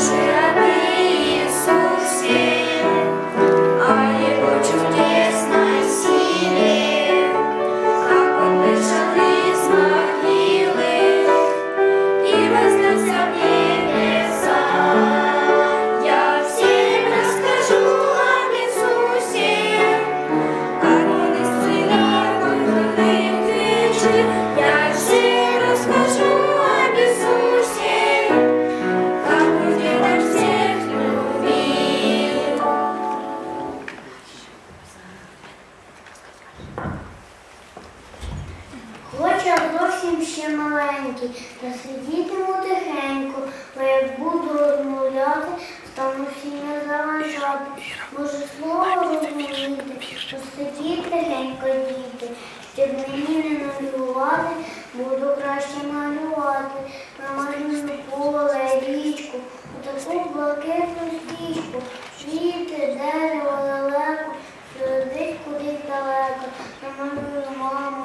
say В зовсім ще маленький, та сидітиму тихенько, бо як буду розмовляти, стану не заважати. Може слово розмовити, то сидіть тихенько діти, щоб мені не малювати, буду краще малювати. На Намалюю поле, річку, У таку блакитну стічку. квіти, дерево далеко, сюди кудись далеко, намалюю маму.